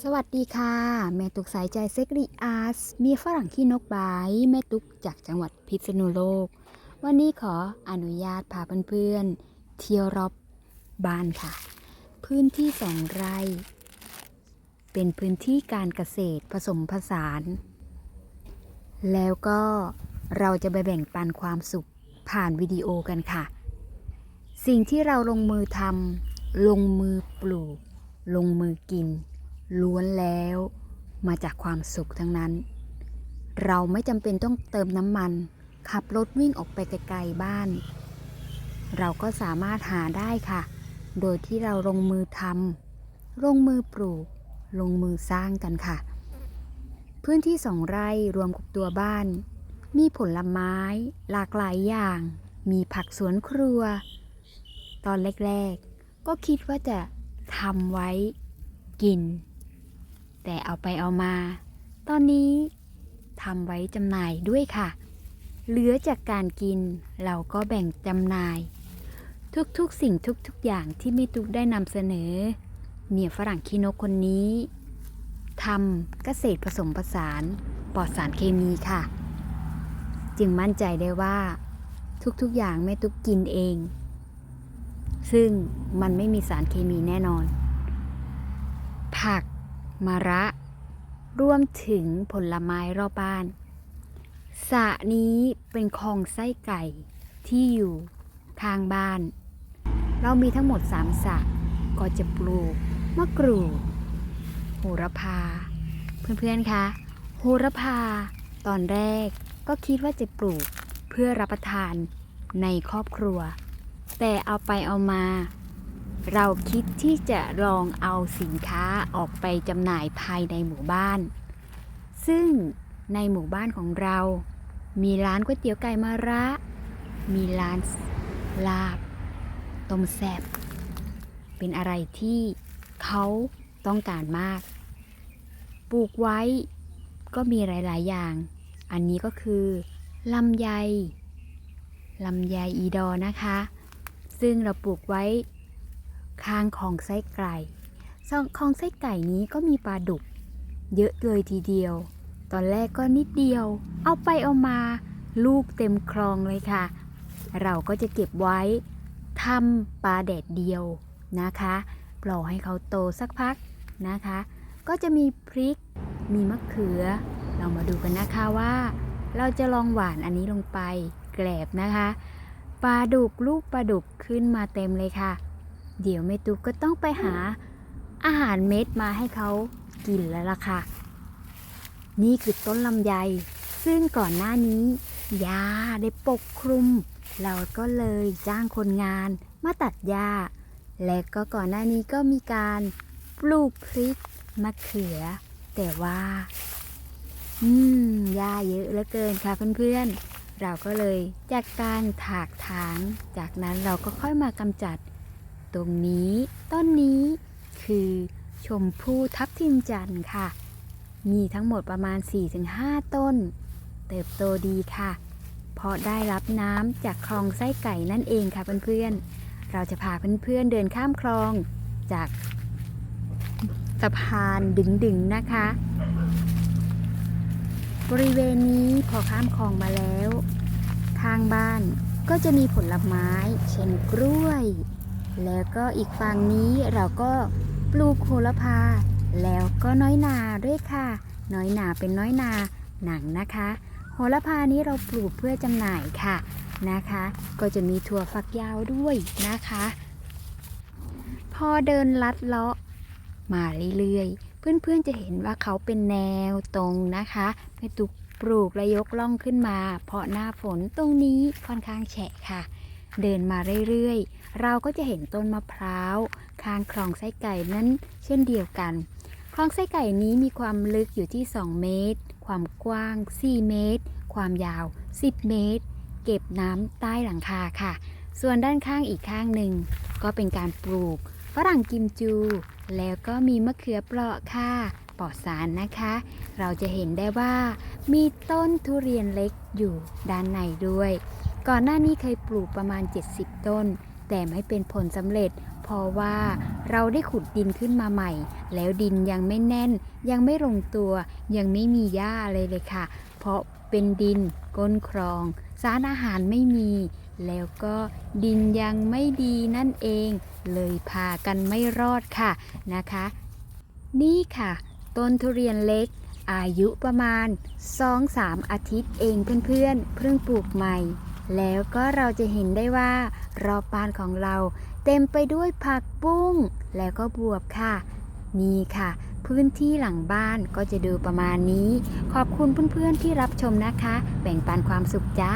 สวัสดีค่ะ แม่ตุกสายใจเซ็กรีอาร์สมีฝรั่งขี้นกบายแม่ตุกจากจังหวัดพิษณุโลก วันนี้ขออนุญาตพาเพื่อนๆเที่ยวรอบบ้านค่ะ พื้นที่สองไร่ เป็นพื้นที่การเกษตรผสมผสาน แล้วก็เราจะไปแบ่งปันความสุขผ่านวิดีโอกันค่ะ สิ่งที่เราลงมือทำลงมือปลูก ลงมือกิน ล้วนแล้วมาจากความสุขทั้งนั้น เราไม่จำเป็นต้องเติมน้ำมัน ขับรถวิ่งออกไปไกลๆบ้าน เราก็สามารถหาได้ค่ะ โดยที่เราลงมือทำลงมือปลูก ลงมือสร้างกันค่ะ พื้นที่สองไร่รวมกับตัวบ้าน มีผลไม้ หลากหลายอย่าง มีผักสวนครัว ตอนแรกๆ ก็คิดว่าจะทำไว้กิน แต่เอาไปเอามา ตอนนี้ทำไว้จำหน่ายด้วยค่ะ เหลือจากการกินเราก็แบ่งจำหน่าย ทุกๆสิ่งทุกๆอย่างที่แม่ตุกได้นำเสนอเมียฝรั่งคีโนคนนี้ทำเกษตรผสมผสานปลอดสารเคมีค่ะ จึงมั่นใจได้ว่า ทุกๆอย่างแม่ตุกกินเอง ซึ่งมันไม่มีสารเคมีแน่นอน ผัก มะระ รวมถึงผลไม้รอบบ้านสระนี้เป็นคลองไส้ไก่ที่อยู่ทางบ้าน เรามีทั้งหมดสามสระก็จะปลูกมะกรูดโหระพา เพื่อนๆคะโหระพา ตอนแรกก็คิดว่าจะปลูกเพื่อรับประทานในครอบครัว แต่เอาไปเอามา เราคิดที่จะลองเอาสินค้าออกไปจำหน่ายภายในหมู่บ้าน ซึ่งในหมู่บ้านของเรา มีร้านก๋วยเตี๋ยวไก่มะระ มีร้านลาบ ต้มแซ่บ เป็นอะไรที่เขาต้องการมาก ปลูกไว้ก็มีหลาย ๆ อย่าง อันนี้ก็คือลำไยลำไยอีดอนะคะ ซึ่งเราปลูกไว้ ข้างคลองไส้ไก่ซองคลองไส้ไก่นี้ก็มีปลาดุก เยอะเลยทีเดียว ตอนแรกก็นิดเดียว เอาไปเอามา ลูกเต็มคลองเลยค่ะ เราก็จะเก็บไว้ทำปลาแดดเดียวนะคะปล่อยให้เขาโตสักพักนะคะ ก็จะมีพริก มีมะเขือ เรามาดูกันนะคะว่า เราจะลองหวานอันนี้ลงไป แกลบนะคะ ปลาดุกลูกปลาดุกขึ้นมาเต็มเลยค่ะ เดี๋ยวแม่ตุ๊กก็ต้องไปหาอาหารเม็ดมาให้เขากินแล้วล่ะค่ะ นี่คือต้นลำไย ซึ่งก่อนหน้านี้หญ้าได้ปกคลุม เราก็เลยจ้างคนงานมาตัดหญ้า และก็ก่อนหน้านี้ก็มีการปลูกพริกมะเขือ แต่ว่า อืมหญ้าเยอะเหลือเกินค่ะเพื่อนๆ เราก็เลยจากการถากถาง จากนั้นเราก็ค่อยมากำจัด ตรงนี้ ต้นนี้คือชมพู่ทับทิมจันทร์ค่ะ มีทั้งหมดประมาณ 4-5 ต้น เติบโตดีค่ะ เพราะได้รับน้ำจากคลองไส้ไก่นั่นเองค่ะเพื่อนๆ เราจะพาเพื่อนๆเดินข้ามคลองจากสะพานดึงๆนะคะ บริเวณนี้พอข้ามคลองมาแล้ว ข้างบ้านก็จะมีผลไม้ เช่นกล้วย แล้วก็อีกฝั่งนี้เราก็ปลูกโหระพา แล้วก็น้อยนาด้วยค่ะ น้อยนาเป็นน้อยนาหนังนะคะ โหระพานี้เราปลูกเพื่อจำหน่ายค่ะนะคะ ก็จะมีถั่วฝักยาวด้วยนะคะ พอเดินลัดเลาะมาเรื่อยๆ เพื่อนๆจะเห็นว่าเขาเป็นแนวตรงนะคะแม่ตุกปลูกและยกล่องขึ้นมา เพราะหน้าฝนตรงนี้ค่อนข้างแฉะค่ะ เดินมาเรื่อยๆ เราก็จะเห็นต้นมะพร้าวข้างคลองไส้ไก่นั้นเช่นเดียวกัน คลองไส้ไก่นี้มีความลึกอยู่ที่ 2 เมตร ความกว้าง 4 เมตร ความยาว 10 เมตร เก็บน้ำใต้หลังคาค่ะ ส่วนด้านข้างอีกข้างหนึ่ง ก็เป็นการปลูกฝรั่งกิมจู แล้วก็มีมะเขือเปราะค่ะปลอดสารนะคะ เราจะเห็นได้ว่ามีต้นทุเรียนเล็กอยู่ด้านในด้วย ก่อนหน้านี้เคยปลูกประมาณ 70 ต้น แต่ไม่เป็นผลสำเร็จ เพราะว่าเราได้ขุดดินขึ้นมาใหม่ แล้วดินยังไม่แน่น ยังไม่ลงตัว ยังไม่มีหญ้าเลยเลยค่ะ เพราะเป็นดินก้นคลอง สารอาหารไม่มี แล้วก็ดินยังไม่ดีนั่นเอง เลยพากันไม่รอดค่ะนะคะ นี่ค่ะ ต้นทุเรียนเล็กอายุประมาณ 2-3 อาทิตย์เองเพื่อนๆเพิ่งปลูกใหม่ แล้วก็เราจะเห็นได้ว่ารอบบ้านของเรา เต็มไปด้วยผักบุ้ง แล้วก็บวบค่ะ นี่ค่ะ พื้นที่หลังบ้านก็จะดูประมาณนี้ ขอบคุณเพื่อนๆที่รับชมนะคะ แบ่งปันความสุขจ้า